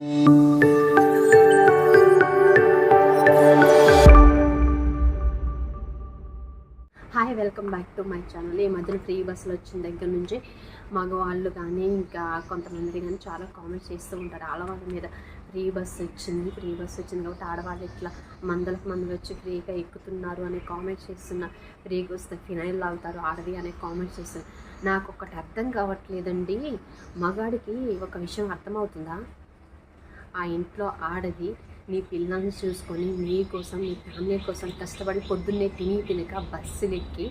Hi welcome back to my channel ఈ మధ్యన free బస్సులు వచ్చిన దగ్గర నుంచి మగవాళ్ళు కానీ ఇంకా కొంతమంది కానీ చాలా కామెంట్స్ చేస్తూ ఉంటారు. ఆడవాళ్ళ మీద ఫ్రీ బస్సు వచ్చింది ఫ్రీ బస్సు వచ్చింది కాబట్టి ఆడవాళ్ళు ఇట్లా మందలకు మందులు వచ్చి ఫ్రీగా ఎక్కుతున్నారు అనే కామెంట్స్ చేస్తున్నారు ఫ్రీగా వస్తే ఫినైల్ అవుతారు ఆడవి అనే కామెంట్స్ చేస్తున్నారు. నాకు ఒకటి అర్థం కావట్లేదండి. మగాడికి ఒక విషయం అర్థమవుతుందా? ఆ ఇంట్లో ఆడది మీ పిల్లల్ని చూసుకొని నీ కోసం మీ ఫ్యామిలీ కోసం కష్టపడి పొద్దున్నే తిని తినక బస్సులు ఎక్కి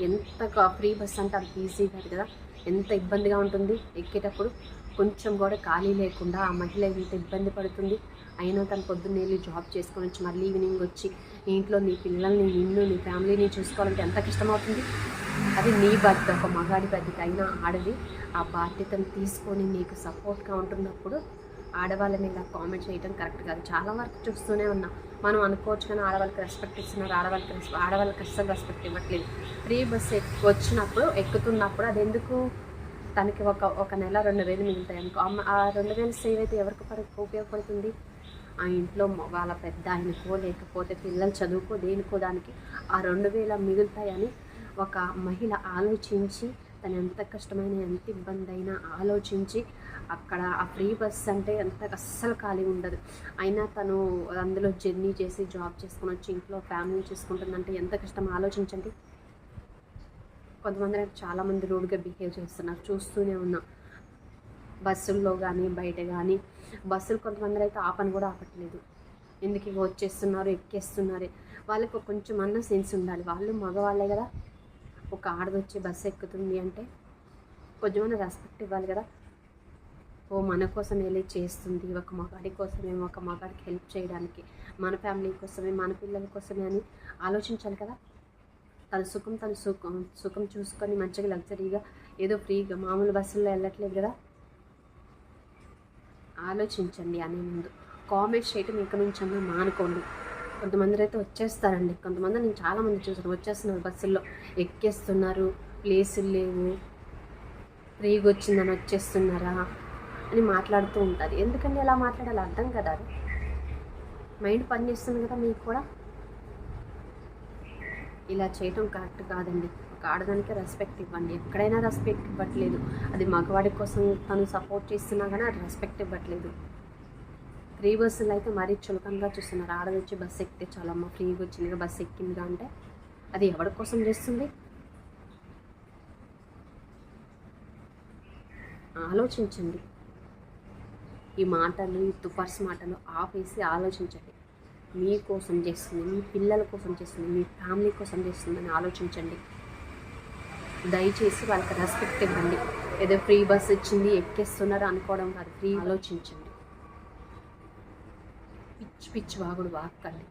ఎంత ఫ్రీ బస్ అంటే అంత ఈజీ కాదు కదా? ఎంత ఇబ్బందిగా ఉంటుంది? ఎక్కేటప్పుడు కొంచెం కూడా ఖాళీ లేకుండా ఆ మహిళ ఎంత ఇబ్బంది పడుతుంది? అయినా తను పొద్దున్నే వెళ్ళి జాబ్ చేసుకొని వచ్చి మళ్ళీ ఈవినింగ్ వచ్చి ఇంట్లో నీ పిల్లల్ని నిన్ను నీ ఫ్యామిలీని చూసుకోవాలంటే ఎంత కష్టమవుతుంది? అది నీ బాధ్యత. ఒక మగాడి బాధ్యత. అయినా ఆడది ఆ బాధ్యతను తీసుకొని నీకు సపోర్ట్గా ఉంటున్నప్పుడు ఆడవాళ్ళని ఇలా కామెంట్ చేయడం కరెక్ట్ కాదు. చాలా వరకు చూస్తూనే ఉన్నాం. మనం అనుకోవచ్చు కానీ ఆడవాళ్ళకి రెస్పెక్ట్ ఇస్తున్నారు ఆడవాళ్ళకి రెస్పెక్ట్ ఆడవాళ్ళకి అస్సలు రెస్పెక్ట్ ఇవ్వట్లేదు. ఫ్రీ బస్ వచ్చినప్పుడు ఎక్కుతున్నప్పుడు అది ఎందుకు తనకి ఒక ఒక నెల రెండు వేలు మిగులుతాయి అనుకో. అమ్మ ఆ రెండు వేలు సేవ్ అయితే ఎవరికి పరి ఉపయోగపడుతుంది? ఆ ఇంట్లో వాళ్ళ పెద్ద ఆయనకో లేకపోతే పిల్లలు చదువుకో దేనికో దానికి ఆ రెండు వేల మిగులుతాయని ఒక మహిళ ఆలోచించి తను ఎంత కష్టమైన ఎంత ఇబ్బంది అయినా ఆలోచించి అక్కడ ఆ ఫ్రీ బస్ అంటే ఎంత అస్సలు ఖాళీ ఉండదు. అయినా తను అందులో జర్నీ చేసి జాబ్ చేసుకుని వచ్చి ఇంట్లో ఫ్యామిలీ చూసుకుంటుందంటే ఎంత కష్టం ఆలోచించండి. కొంతమంది అయితే చాలామంది రూడ్గా బిహేవ్ చేస్తున్నారు. చూస్తూనే ఉన్నాం. బస్సుల్లో కానీ బయట కానీ బస్సులు కొంతమంది అయితే ఆపని కూడా ఆపట్లేదు. ఎందుకు వచ్చేస్తున్నారు ఎక్కేస్తున్నారు? వాళ్ళకి కొంచెం అన్న సెన్స్ ఉండాలి. వాళ్ళు మగవాళ్ళే కదా. ఒక ఆడదొచ్చి బస్సు ఎక్కుతుంది అంటే కొంచెమైనా రెస్పెక్ట్ ఇవ్వాలి కదా. ఓ మన కోసం వెళ్ళి చేస్తుంది ఒక మగాడి కోసమే ఒక మగాడికి హెల్ప్ చేయడానికి మన ఫ్యామిలీ కోసమే మన పిల్లల కోసమే అని ఆలోచించాలి కదా. తన సుఖం తన సుఖం సుఖం చూసుకొని మంచిగా లగ్జరీగా ఏదో ఫ్రీగా మామూలు బస్సుల్లో వెళ్ళట్లేదు కదా. ఆలోచించండి అనే ముందు. కామెంట్స్ చేయటం ఇక్కడ నుంచి మానుకోండి. కొంతమంది అయితే వచ్చేస్తారండి. కొంతమంది నేను చాలామంది చూసాను వచ్చేస్తున్నారు బస్సుల్లో. ఎక్కేస్తున్నారు. ప్లేసులు లేవు. ఫ్రీగా వచ్చిందని వచ్చేస్తున్నారా అని మాట్లాడుతూ ఉంటారు. ఎందుకండి ఎలా మాట్లాడాలి అర్థం కదా అది? మైండ్ పని చేస్తుంది కదా మీకు కూడా? ఇలా చేయటం కరెక్ట్ కాదండి. ఒక ఆడదానికి రెస్పెక్ట్ ఇవ్వండి. ఎక్కడైనా రెస్పెక్ట్ ఇవ్వట్లేదు. అది మగవాడి కోసం తను సపోర్ట్ చేస్తున్నా కానీ అది రెస్పెక్ట్ ఇవ్వట్లేదు. ఫ్రీ బస్సులు అయితే మరీ చులకనగా చూస్తున్నారు. ఆడదొచ్చి బస్సు ఎక్కితే చాలమ్మ ఫ్రీగా వచ్చిందిగా బస్సు ఎక్కిందిగా అంటే అది ఎవరి కోసం చేస్తుంది? ఆలోచించండి. ఈ మాటలు ఈ తుఫర్స్ మాటలు ఆపేసి ఆలోచించండి. మీ కోసం చేస్తుంది మీ పిల్లల కోసం చేస్తుంది మీ ఫ్యామిలీ కోసం చేస్తుందని ఆలోచించండి. దయచేసి వాళ్ళకి రెస్పెక్ట్ ఇవ్వండి. ఏదో ఫ్రీ బస్ ఇచ్చింది ఎక్కేస్తున్నారు అనుకోవడం కాదు. ఫ్రీ ఆలోచించండి. పిచ్చి పిచ్చి వాగుడు వాక్కండి